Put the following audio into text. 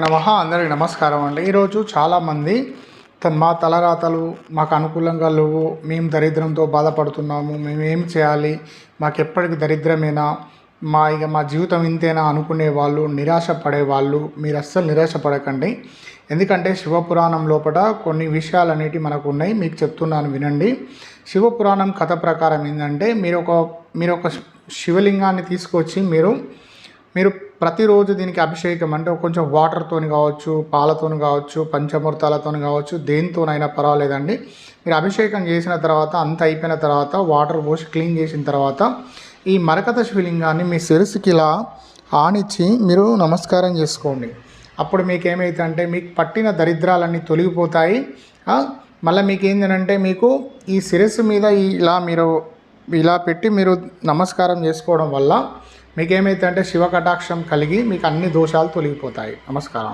నమః అందరికి నమస్కారం అండి. ఈరోజు చాలామంది త- మా తలరాతలు మాకు అనుకూలంగా లేవు మేము దరిద్రంతో బాధపడుతున్నాము మేము ఏం చేయాలి మాకు ఎప్పటికి దరిద్రమేనా మా ఇక మా జీవితం ఇంతేనా అనుకునే వాళ్ళు నిరాశ పడేవాళ్ళు మీరు అస్సలు నిరాశ పడకండి ఎందుకంటే శివపురాణం లోపల కొన్ని విషయాలు అనేటివి మనకు ఉన్నాయి మీకు చెప్తున్నాను వినండి. శివపురాణం కథ ప్రకారం ఏంటంటే మీరు ఒక మీరు ఒక శివలింగాన్ని తీసుకొచ్చి మీరు మీరు ప్రతిరోజు దీనికి అభిషేకం అంటే కొంచెం వాటర్తోని కావచ్చు పాలతోని కావచ్చు పంచమృతాలతో కావచ్చు దేనితోనైనా పర్వాలేదండి. మీరు అభిషేకం చేసిన తర్వాత అంత అయిపోయిన తర్వాత వాటర్ పోసి క్లీన్ చేసిన తర్వాత ఈ మరకత శివలింగాన్ని మీ శిరస్సుకి ఇలా ఆనిచ్చి మీరు నమస్కారం చేసుకోండి. అప్పుడు మీకు ఏమవుతుందంటే మీకు పట్టిన దరిద్రాలన్నీ తొలగిపోతాయి. మళ్ళీ మీకు ఏంటంటే మీకు ఈ శిరస్సు మీద ఇలా మీరు ఇలా పెట్టి మీరు నమస్కారం చేసుకోవడం వల్ల మీకు ఏమైతే అంటే శివ కటాక్షం కలిగి మీకు అన్ని దోషాలు తొలగిపోతాయి. నమస్కారం.